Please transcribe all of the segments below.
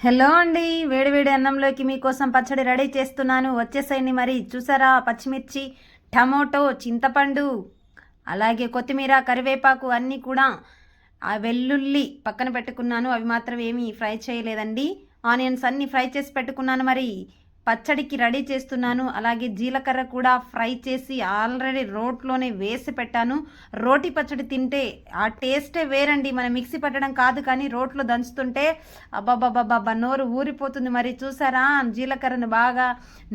Hello అండి వేడివేడి అన్నంలోకి మీకోసం పచ్చడి రెడీ చేస్తున్నాను. వచ్చేసేయండి మరి. చూసారా? పచ్చిమిర్చి టమోటో చింతపండు అలాగే కొత్తిమీర కరివేపాకు అన్నీ కూడా ఆ వెల్లుల్లి పక్కన పెట్టుకున్నాను. అవి మాత్రం ఏమీ ఫ్రై చేయలేదండి. ఆనియన్స్ అన్నీ ఫ్రై చేసి పెట్టుకున్నాను మరి. పచ్చడికి రెడీ చేస్తున్నాను. అలాగే జీలకర్ర కూడా ఫ్రై చేసి ఆల్రెడీ రోట్లోనే వేసి పెట్టాను. రోటి పచ్చడి తింటే ఆ టేస్టే వేరండి. మనం మిక్సీ పట్టడం కాదు కానీ రోట్లో దంచుతుంటే అబ్బాబ్బాబ్బా నోరు ఊరిపోతుంది మరి. చూసారా? జీలకర్రను బాగా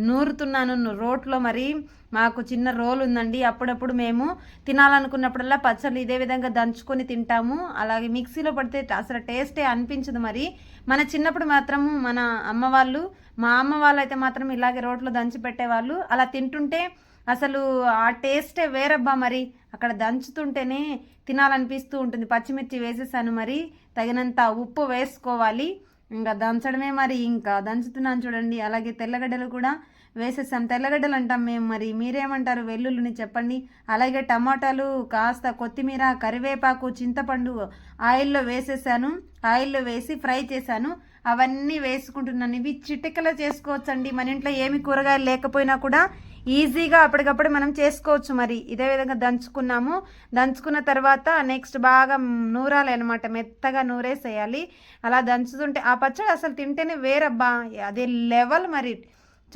నూరుతున్నాను రోట్లో మరి. మాకు చిన్న రోల్ ఉందండి. అప్పుడప్పుడు మేము తినాలనుకున్నప్పుడల్లా పచ్చళ్ళు ఇదే విధంగా దంచుకొని తింటాము. అలాగే మిక్సీలో పడితే అసలు టేస్టే అనిపించదు మరి. మన చిన్నప్పుడు మాత్రము మన అమ్మ వాళ్ళు మా అమ్మ వాళ్ళు అయితే మాత్రం ఇలాగే రోట్లో దంచి పెట్టేవాళ్ళు. అలా తింటుంటే అసలు ఆ టేస్టే వేరబ్బా మరి. అక్కడ దంచుతుంటేనే తినాలనిపిస్తూ ఉంటుంది. పచ్చిమిర్చి వేసేసాను మరి. తగినంత ఉప్పు వేసుకోవాలి. ఇంకా దంచడమే మరి ఇంకా. దంచుతున్నాను చూడండి. అలాగే తెల్లగడ్డలు కూడా వేసేసాం. తెల్లగడ్డలు అంటాం మేము మరి. మీరేమంటారు? వెల్లుల్లిని చెప్పండి. అలాగే టమాటాలు కాస్త కొత్తిమీర కరివేపాకు చింతపండు ఆయిల్లో వేసేసాను. ఆయిల్లో వేసి ఫ్రై చేశాను. అవన్నీ వేసుకుంటున్నాను. ఇవి చిటికలో చేసుకోవచ్చండి. మన ఇంట్లో ఏమి కూరగాయలు లేకపోయినా కూడా ఈజీగా అప్పటికప్పుడు మనం చేసుకోవచ్చు మరి. ఇదే విధంగా దంచుకున్నాము. దంచుకున్న తర్వాత నెక్స్ట్ బాగా నూరాలి అనమాట మెత్తగా నూరేసేయాలి. అలా దంచుతుంటే ఆ పచ్చడి అసలు తింటేనే వేరబ్బా. అదే లెవెల్ మరి.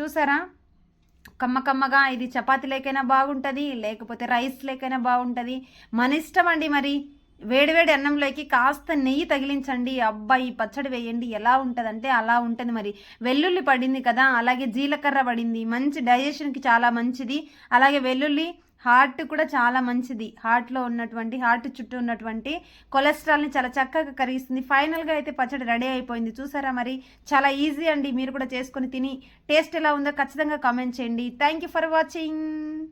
చూసారా? కమ్మ కమ్మగా ఇది చపాతీ లేకైనా బాగుంటుంది లేకపోతే రైస్ లేకైనా బాగుంటుంది. మన ఇష్టం అండి మరి. వేడివేడి అన్నంలోకి కాస్త నెయ్యి తగిలించండి. అబ్బాయి పచ్చడి వేయండి. ఎలా ఉంటుందంటే అలా ఉంటుంది మరి. వెల్లుల్లి పడింది కదా అలాగే జీలకర్ర పడింది. మంచి డైజెషన్కి చాలా మంచిది. అలాగే వెల్లుల్లి హార్ట్ కూడా చాలా మంచిది. హార్ట్లో ఉన్నటువంటి హార్ట్ చుట్టూ ఉన్నటువంటి కొలెస్ట్రాల్ని చాలా చక్కగా కరిగిస్తుంది. ఫైనల్గా అయితే పచ్చడి రెడీ అయిపోయింది. చూసారా మరి? చాలా ఈజీ అండి. మీరు కూడా చేసుకొని తిని టేస్ట్ ఎలా ఉందో ఖచ్చితంగా కామెంట్ చేయండి. Thank you for watching.